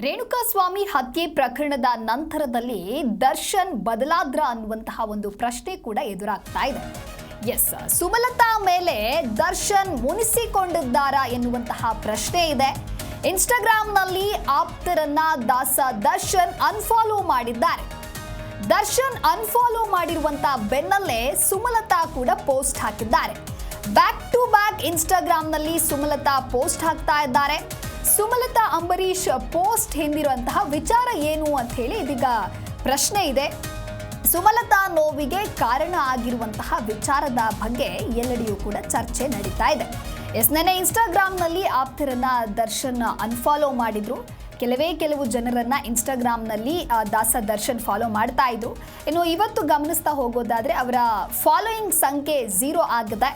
ರೇಣುಕಾಸ್ವಾಮಿ ಹತ್ಯೆ ಪ್ರಕರಣದ ನಂತರದಲ್ಲಿ ದರ್ಶನ್ ಬದಲಾದ್ರ ಅನ್ನುವಂತಹ ಒಂದು ಪ್ರಶ್ನೆ ಕೂಡ ಎದುರಾಗ್ತಾ ಇದೆ. ಎಸ್, ಸುಮಲತಾ ಮೇಲೆ ದರ್ಶನ್ ಮುನಿಸಿಕೊಂಡಿದ್ದಾರಾ ಎನ್ನುವಂತಹ ಪ್ರಶ್ನೆ ಇದೆ. ಇನ್ಸ್ಟಾಗ್ರಾಂನಲ್ಲಿ ಆಪ್ತರನ್ನ ದಾಸ ದರ್ಶನ್ ಅನ್ಫಾಲೋ ಮಾಡಿದ್ದಾರೆ. ದರ್ಶನ್ ಅನ್ಫಾಲೋ ಮಾಡಿರುವಂತಹ ಬೆನ್ನಲ್ಲೇ ಸುಮಲತಾ ಕೂಡ ಪೋಸ್ಟ್ ಹಾಕಿದ್ದಾರೆ. ಬ್ಯಾಕ್ ಟು ಬ್ಯಾಕ್ ಇನ್ಸ್ಟಾಗ್ರಾಂನಲ್ಲಿ ಸುಮಲತಾ ಪೋಸ್ಟ್ ಹಾಕ್ತಾ ಇದ್ದಾರೆ. ಸುಮಲತಾ ಅಂಬರೀಶ್ ಪೋಸ್ಟ್ ಹಿಂದಿರುವಂತಹ ವಿಚಾರ ಏನು ಅಂತ ಹೇಳಿ ಇದೀಗ ಪ್ರಶ್ನೆ ಇದೆ. ಸುಮಲತಾ ನೋವಿಗೆ ಕಾರಣ ಆಗಿರುವಂತಹ ವಿಚಾರದ ಬಗ್ಗೆ ಎಲ್ಲೆಡೆಯೂ ಕೂಡ ಚರ್ಚೆ ನಡೀತಾ ಇದೆ. ಎಸ್ ನೆನೆ ಇನ್ಸ್ಟಾಗ್ರಾಮ್ನಲ್ಲಿ ಆಪ್ತರನ್ನ ದರ್ಶನ್ ಅನ್ಫಾಲೋ ಮಾಡಿದ್ರು. ಕೆಲವೇ ಕೆಲವು ಜನರನ್ನ ಇನ್ಸ್ಟಾಗ್ರಾಮ್ನಲ್ಲಿ ದಾಸ ದರ್ಶನ್ ಫಾಲೋ ಮಾಡ್ತಾ ಇದ್ರು. ಇನ್ನು ಇವತ್ತು ಗಮನಿಸ್ತಾ ಹೋಗೋದಾದ್ರೆ ಅವರ ಫಾಲೋಯಿಂಗ್ ಸಂಖ್ಯೆ ಝೀರೋ ಆಗಿದೆ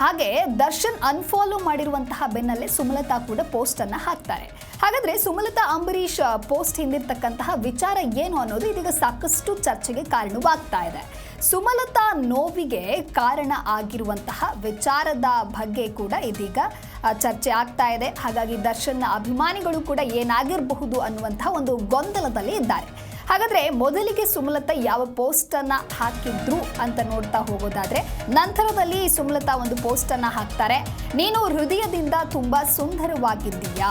ಹಾಗೆ ದರ್ಶನ್ ಅನ್ಫಾಲೋ ಮಾಡಿರುವಂತಹ ಬೆನ್ನಲ್ಲೇ ಸುಮಲತಾ ಕೂಡ ಪೋಸ್ಟ್ ಅನ್ನ ಹಾಕ್ತಾರೆ. ಹಾಗಾದ್ರೆ ಸುಮಲತಾ ಅಂಬರೀಶ್ ಪೋಸ್ಟ್ ಹಿಂದಿರ್ತಕ್ಕಂತಹ ವಿಚಾರ ಏನು ಅನ್ನೋದು ಇದೀಗ ಸಾಕಷ್ಟು ಚರ್ಚೆಗೆ ಕಾರಣವಾಗ್ತಾ ಇದೆ. ಸುಮಲತಾ ನೋವಿಗೆ ಕಾರಣ ಆಗಿರುವಂತಹ ವಿಚಾರದ ಬಗ್ಗೆ ಕೂಡ ಇದೀಗ ಚರ್ಚೆ ಆಗ್ತಾ ಇದೆ. ಹಾಗಾಗಿ ದರ್ಶನ್ ಅಭಿಮಾನಿಗಳು ಕೂಡ ಏನಾಗಿರಬಹುದು ಅನ್ನುವಂತಹ ಒಂದು ಗೊಂದಲದಲ್ಲಿ ಇದ್ದಾರೆ. ಹಾಗಾದ್ರೆ ಮೊದಲಿಗೆ ಸುಮಲತಾ ಯಾವ ಪೋಸ್ಟ್ ಅನ್ನ ಹಾಕಿದ್ರು ಅಂತ ನೋಡ್ತಾ ಹೋಗೋದಾದ್ರೆ ನಂತರದಲ್ಲಿ ಸುಮಲತಾ ಒಂದು ಪೋಸ್ಟ್ ಅನ್ನ ಹಾಕ್ತಾರೆ. ನೀನು ಹೃದಯದಿಂದ ತುಂಬಾ ಸುಂದರವಾಗಿದ್ದೀಯಾ?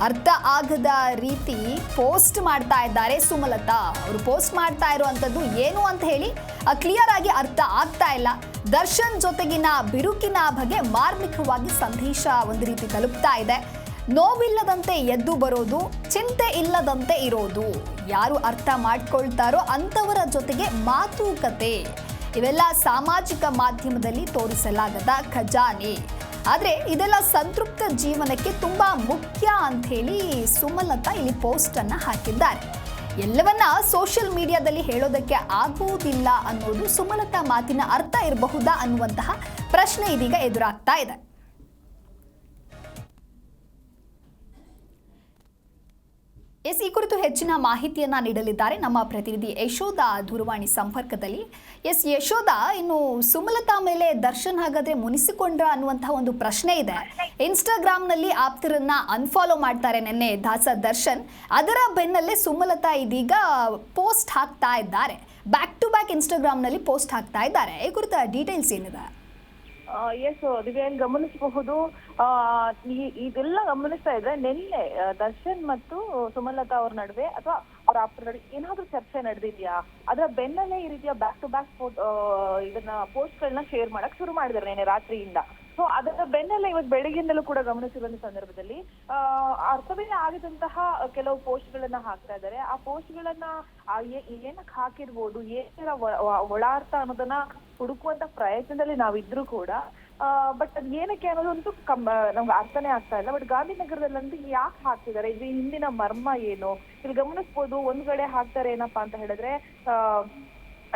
ಅರ್ಥ ಆಗದ ರೀತಿ ಪೋಸ್ಟ್ ಮಾಡ್ತಾ ಇದ್ದಾರೆ ಸುಮಲತಾ. ಅವರು ಪೋಸ್ಟ್ ಮಾಡ್ತಾ ಇರುವಂಥದ್ದು ಏನು ಅಂತ ಹೇಳಿ ಕ್ಲಿಯರ್ ಆಗಿ ಅರ್ಥ ಆಗ್ತಾ ಇಲ್ಲ. ದರ್ಶನ್ ಜೊತೆಗಿನ ಬಿರುಕಿನ ಬಗ್ಗೆ ಮಾರ್ಮಿಕವಾಗಿ ಸಂದೇಶ ಒಂದು ರೀತಿ ತಲುಪ್ತಾ ಇದೆ. ನೋವಿಲ್ಲದಂತೆ ಎದ್ದು ಬರೋದು, ಚಿಂತೆ ಇಲ್ಲದಂತೆ ಇರೋದು. ಯಾರು ಅರ್ಥ ಮಾಡ್ಕೊಳ್ತಾರೋ ಅಂಥವರ ಜೊತೆಗೆ ಮಾತುಕತೆ. ಇವೆಲ್ಲ ಸಾಮಾಜಿಕ ಮಾಧ್ಯಮದಲ್ಲಿ ತೋರಿಸಲಾಗದ ಖಜಾನೆ. ಆದರೆ ಇದೆಲ್ಲ ಸಂತೃಪ್ತ ಜೀವನಕ್ಕೆ ತುಂಬ ಮುಖ್ಯ ಅಂತ ಹೇಳಿ ಸುಮಲತಾ ಇಲ್ಲಿ ಪೋಸ್ಟ್ ಅನ್ನ ಹಾಕಿದ್ದಾರೆ. ಎಲ್ಲವನ್ನ ಸೋಷಿಯಲ್ ಮೀಡಿಯಾದಲ್ಲಿ ಹೇಳೋದಕ್ಕೆ ಆಗುವುದಿಲ್ಲ ಅನ್ನೋದು ಸುಮಲತಾ ಮಾತಿನ ಅರ್ಥ ಇರಬಹುದಾ ಅನ್ನುವಂತಹ ಪ್ರಶ್ನೆ ಇದೀಗ ಎದುರಾಗ್ತಾ ಇದೆ. ಎಸ್ ಈ ಕುರಿತು ಹೆಚ್ಚಿನ ಮಾಹಿತಿಯನ್ನ ನೀಡಲಿದ್ದಾರೆ. ನಮ್ಮ ಪ್ರತಿನಿಧಿ ಯಶೋಧ ದೂರವಾಣಿ ಸಂಪರ್ಕದಲ್ಲಿ. ಎಸ್ ಯಶೋಧ ಇನ್ನು ಸುಮಲತಾ ಮೇಲೆ ದರ್ಶನ್ ಹಾಗಾದ್ರೆ ಮುನಿಸಿಕೊಂಡ್ರ ಅನ್ನುವಂತಹ ಒಂದು ಪ್ರಶ್ನೆ ಇದೆ. ಇನ್ಸ್ಟಾಗ್ರಾಂನಲ್ಲಿ ಆಪ್ತರನ್ನ ಅನ್ಫಾಲೋ ಮಾಡ್ತಾರೆ ನಿನ್ನೆ ದಾಸ ದರ್ಶನ್. ಅದರ ಬೆನ್ನಲ್ಲೇ ಸುಮಲತಾ ಇದೀಗ ಪೋಸ್ಟ್ ಹಾಕ್ತಾ ಇದ್ದಾರೆ. ಬ್ಯಾಕ್ ಟು ಬ್ಯಾಕ್ ಇನ್ಸ್ಟಾಗ್ರಾಂನಲ್ಲಿ ಪೋಸ್ಟ್ ಹಾಕ್ತಾ ಇದ್ದಾರೆ. ಈ ಕುರಿತ ಡೀಟೇಲ್ಸ್ ಏನಿದೆ? ಎಸ್ ದಿವ್ಯಾಂಗ್ ಗಮನಿಸಬಹುದು. ಇದೆಲ್ಲ ಗಮನಿಸ್ತಾ ಇದ್ರೆ ನಿನ್ನೆ ದರ್ಶನ್ ಮತ್ತು ಸುಮಲತಾ ಅವ್ರ ನಡುವೆ ಅಥವಾ ಅವ್ರ ಆಪ್ತರ ನಡುವೆ ಏನಾದ್ರೂ ಚರ್ಚೆ ನಡೆದಿದ್ಯಾ? ಅದರ ಬೆನ್ನಲ್ಲೇ ಈ ರೀತಿಯ ಬ್ಯಾಕ್ ಟು ಬ್ಯಾಕ್ ಇದನ್ನ ಪೋಸ್ಟ್ ಗಳನ್ನ ಶೇರ್ ಮಾಡಕ್ ಶುರು ಮಾಡಿದಾರೆ ನಿನ್ನೆ ರಾತ್ರಿಯಿಂದ? ಸೊ ಅದರ ಬೆನ್ನಲ್ಲೇ ಇವತ್ತು ಬೆಳಿಗ್ಗೆಯಿಂದಲೂ ಕೂಡ ಗಮನಿಸಿರುವಂತ ಸಂದರ್ಭದಲ್ಲಿ ಆ, ಅರ್ಥವೇ ಆಗದಂತಹ ಕೆಲವು ಪೋಸ್ಟ್ ಗಳನ್ನ ಹಾಕ್ತಾ ಇದ್ದಾರೆ. ಆ ಪೋಸ್ಟ್ ಗಳನ್ನ ಆ ಏ- ಏನಕ್ಕೆ ಹಾಕಿರ್ಬೋದು ಏನಿರ ಒಳಾರ್ಥ ಅನ್ನೋದನ್ನ ಹುಡುಕುವಂತ ಪ್ರಯತ್ನದಲ್ಲಿ ನಾವಿದ್ರು ಕೂಡ ಬಟ್ ಅದ್ ಏನಕ್ಕೆ ಅನ್ನೋದಂತೂ ಕಮ್ ನಮ್ಗೆ ಅರ್ಥನೇ ಆಗ್ತಾ ಇಲ್ಲ. ಬಟ್ ಗಾಂಧಿನಗರದಲ್ಲಂತೂ ಯಾಕೆ ಹಾಕ್ತಿದ್ದಾರೆ? ಇದು ಹಿಂದಿನ ಮರ್ಮ ಏನು? ಇಲ್ಲಿ ಗಮನಿಸ್ಬೋದು ಒಂದ್ ಕಡೆ ಹಾಕ್ತಾರೆ ಏನಪ್ಪಾ ಅಂತ ಹೇಳಿದ್ರೆ ಆ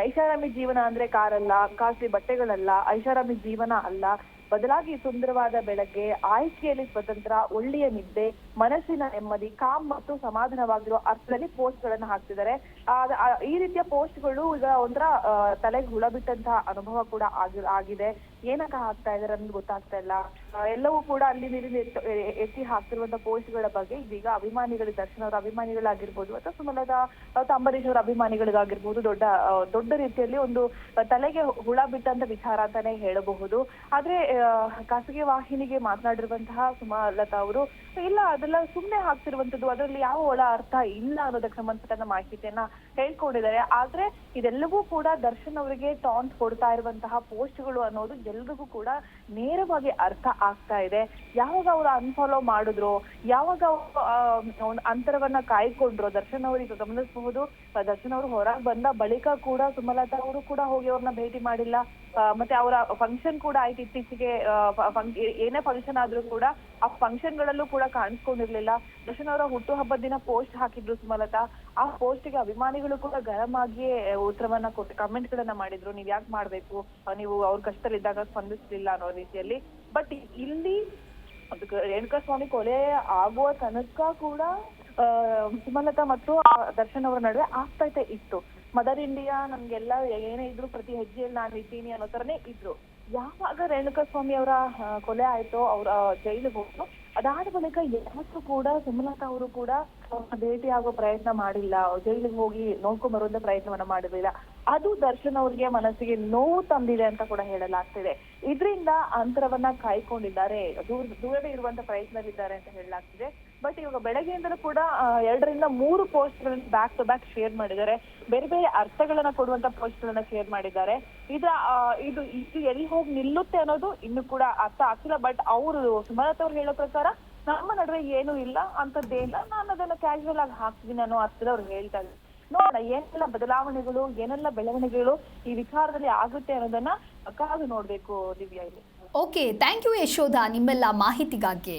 ಐಷಾರಾಮಿ ಜೀವನ ಅಂದ್ರೆ ಕಾರಲ್ಲ ಕಾಸ್ಟ್ಲಿ ಬಟ್ಟೆಗಳಲ್ಲ ಐಷಾರಾಮಿ ಜೀವನ ಅಲ್ಲ ಬದಲಾಗಿ ಸುಂದರವಾದ ಬೆಳಗ್ಗೆ, ಆಯ್ಕೆಯಲ್ಲಿ ಸ್ವತಂತ್ರ, ಒಳ್ಳೆಯ ನಿದ್ದೆ, ಮನಸ್ಸಿನ ನೆಮ್ಮದಿ, ಕಾಮ್ ಮತ್ತು ಸಮಾಧಾನವಾಗಿರುವ ಅರ್ಥದಲ್ಲಿ ಪೋಸ್ಟ್ ಗಳನ್ನ ಹಾಕ್ತಿದ್ದಾರೆ. ಈ ರೀತಿಯ ಪೋಸ್ಟ್ಗಳು ಈಗ ಒಂಥರ ತಲೆಗೆ ಹುಳ ಬಿಟ್ಟಂತಹ ಅನುಭವ ಕೂಡ ಆಗಿ, ಆಗಿದೆ. ಏನಕ್ಕ ಹಾಕ್ತಾ ಇದಾರೆ ಅನ್ನೋದು ಗೊತ್ತಾಗ್ತಾ ಇಲ್ಲ. ಎಲ್ಲವೂ ಕೂಡ ಅಲ್ಲಿ ನೀರಿನ ಎತ್ತು- ಹಾಕ್ತಿರುವಂತ ಪೋಸ್ಟ್ಗಳ ಬಗ್ಗೆ ಇದೀಗ ಅಭಿಮಾನಿಗಳು, ದರ್ಶನ್ ಅವರ ಅಭಿಮಾನಿಗಳಾಗಿರ್ಬೋದು ಅಥವಾ ಸುಮಲದ ಅಥವಾ ಅಂಬರೀಶ್ ಅವರ ಅಭಿಮಾನಿಗಳಿಗಾಗಿರ್ಬೋದು ದೊಡ್ಡ ದೊಡ್ಡ ರೀತಿಯಲ್ಲಿ ಒಂದು ತಲೆಗೆ ಹುಳ ಬಿಟ್ಟಂತ ವಿಚಾರ ಅಂತಾನೆ ಹೇಳಬಹುದು. ಆದ್ರೆ ಖಾಸಗಿ ವಾಹಿನಿಗೆ ಮಾತನಾಡಿರುವಂತಹ ಸುಮಲತಾ ಅವರು, ಇಲ್ಲ, ಅದೆಲ್ಲ ಸುಮ್ನೆ ಹಾಕ್ತಿರುವಂತದ್ದು, ಅದರಲ್ಲಿ ಯಾವ ಒಳ ಅರ್ಥ ಇಲ್ಲ ಅನ್ನೋದಕ್ಕೆ ಸಂಬಂಧಪಟ್ಟ ಮಾಹಿತಿಯನ್ನ ಹೇಳ್ಕೊಂಡಿದ್ದಾರೆ. ಆದ್ರೆ ಇದೆಲ್ಲವೂ ಕೂಡ ದರ್ಶನ್ ಅವರಿಗೆ ಟಾಂಟ್ ಕೊಡ್ತಾ ಇರುವಂತಹ ಪೋಸ್ಟ್ಗಳು ಅನ್ನೋದು ಎಲ್ರಿಗೂ ಕೂಡ ನೇರವಾಗಿ ಅರ್ಥ ಆಗ್ತಾ ಇದೆ. ಯಾವಾಗ ಅವ್ರು ಅನ್ಫಾಲೋ ಮಾಡಿದ್ರು, ಯಾವಾಗ ಒಂದ್ ಅಂತರವನ್ನ ಕಾಯ್ಕೊಂಡ್ರು, ದರ್ಶನ್ ಅವರಿಗೆ ಗಮನಿಸಬಹುದು. ದರ್ಶನ್ ಅವರು ಹೊರಗೆ ಬಂದ ಬಳಿಕ ಕೂಡ ಸುಮಲತಾ ಅವರು ಕೂಡ ಹೋಗಿ ಅವ್ರನ್ನ ಭೇಟಿ ಮಾಡಿಲ್ಲ. ಮತ್ತೆ ಅವರ ಫಂಕ್ಷನ್ ಕೂಡ ಆಯ್ತು ಇತ್ತೀಚೆಗೆ ಏನೇ ಫಂಕ್ಷನ್ ಆದ್ರೂ ಕೂಡ ಆ ಫಂಕ್ಷನ್ ಗಳಲ್ಲೂ ಕೂಡ ಕಾಣಿಸ್ಕೊಂಡಿರ್ಲಿಲ್ಲ. ದರ್ಶನ್ ಅವರ ಹುಟ್ಟುಹಬ್ಬದ ದಿನ ಪೋಸ್ಟ್ ಹಾಕಿದ್ರು ಸುಮಲತಾ. ಆ ಪೋಸ್ಟ್ಗೆ ಅಭಿಮಾನಿಗಳು ಕೂಡ ಗರಂ ಆಗಿಯೇ ಉತ್ತರವನ್ನ ಕೊಟ್ಟು ಕಮೆಂಟ್ ಗಳನ್ನ ಮಾಡಿದ್ರು. ನೀವ್ ಯಾಕೆ ಮಾಡ್ಬೇಕು? ನೀವು ಅವ್ರ ಕಷ್ಟದಲ್ಲಿದ್ದಾಗ ಸ್ಪಂದಿಸ್ಲಿಲ್ಲ ಅನ್ನೋ ರೀತಿಯಲ್ಲಿ. ಬಟ್ ಇಲ್ಲಿ ರೇಣುಕಾ ಸ್ವಾಮಿ ಕೊಲೆ ಆಗುವ ತನಕ ಕೂಡ ಸುಮಲತಾ ಮತ್ತು ದರ್ಶನ್ ಅವರ ನಡುವೆ ಆಗ್ತಾ ಇತ್ತು. ಮದರ್ ಇಂಡಿಯಾ ನಮ್ಗೆಲ್ಲ ಏನೇ ಇದ್ರು ಪ್ರತಿ ಹೆಜ್ಜೆಯಲ್ಲಿ ನಾನು ಇದ್ದೀನಿ ಅನ್ನೋ ತರನೇ ಇದ್ರು. ಯಾವಾಗ ರೇಣುಕಾ ಸ್ವಾಮಿ ಅವರ ಕೊಲೆ ಆಯ್ತೋ, ಅವ್ರ ಜೈಲಿಗೆ ಹೋದ್ರು ಅದಾದ ಬಳಿಕ ಯಾವತ್ತೂ ಕೂಡ ಸುಮಲತಾ ಅವರು ಕೂಡ ಭೇಟಿ ಆಗೋ ಪ್ರಯತ್ನ ಮಾಡಿಲ್ಲ. ಜೈಲಿಗೆ ಹೋಗಿ ನೋಡ್ಕೊಂಡ್ ಬರುವಂತ ಪ್ರಯತ್ನವನ್ನ ಮಾಡಿರಲಿಲ್ಲ. ಅದು ದರ್ಶನ್ ಅವ್ರಿಗೆ ಮನಸ್ಸಿಗೆ ನೋವು ತಂದಿದೆ ಅಂತ ಕೂಡ ಹೇಳಲಾಗ್ತಿದೆ. ಇದ್ರಿಂದ ಅಂತರವನ್ನ ಕಾಯ್ಕೊಂಡಿದ್ದಾರೆ. ದೂರ, ದೂರವೇ ಇರುವಂತ ಪ್ರಯತ್ನದಲ್ಲಿದ್ದಾರೆ ಅಂತ ಹೇಳಲಾಗ್ತಿದೆ. ಬಟ್ ಇವಾಗ ಬೆಳಗ್ಗೆಯಿಂದಲೂ ಕೂಡ ಎರಡರಿಂದ ಮೂರು ಪೋಸ್ಟ್ ಗಳನ್ನ ಬ್ಯಾಕ್ ಟು ಬ್ಯಾಕ್ ಶೇರ್ ಮಾಡಿದ್ದಾರೆ. ಬೇರೆ ಬೇರೆ ಅರ್ಥಗಳನ್ನ ಕೊಡುವಂತ ಪೋಸ್ಟ್ ಗಳನ್ನ ಶೇರ್ ಮಾಡಿದ್ದಾರೆ. ಇದ್ರ ಇದು ಇದು ಎಲ್ಲಿ ಹೋಗಿ ನಿಲ್ಲುತ್ತೆ ಅನ್ನೋದು ಇನ್ನು ಕೂಡ ಅರ್ಥ ಆಗ್ತಿಲ್ಲ. ಬಟ್ ಅವರು, ಸುಮಲತಾ ಅವ್ರು ಹೇಳೋ ಪ್ರಕಾರ ನಮ್ಮ ನಡುವೆ ಏನು ಇಲ್ಲ ಅಂತದ್ದೇನಿಲ್ಲ ನಾನು ಅದನ್ನ ಕ್ಯಾಶುವಲ್ ಆಗಿ ಹಾಕ್ತೀನಿ ಅನ್ನೋ ಅರ್ಥದ ಅವ್ರು ಹೇಳ್ತಾ ಇದ್ದಾರೆ. ನೋಡೋಣ, ಏನೆಲ್ಲ ಬದಲಾವಣೆಗಳು, ಏನೆಲ್ಲ ಬೆಳವಣಿಗೆಗಳು ಈ ವಿಚಾರದಲ್ಲಿ ಆಗುತ್ತೆ ಅನ್ನೋದನ್ನ ಕಾದು ನೋಡ್ಬೇಕು ದಿವ್ಯಾ ಇಲ್ಲಿ. ಓಕೆ ಥ್ಯಾಂಕ್ ಯು ಯಶೋಧ, ನಿಮ್ಮೆಲ್ಲ ಮಾಹಿತಿಗಾಗಿ.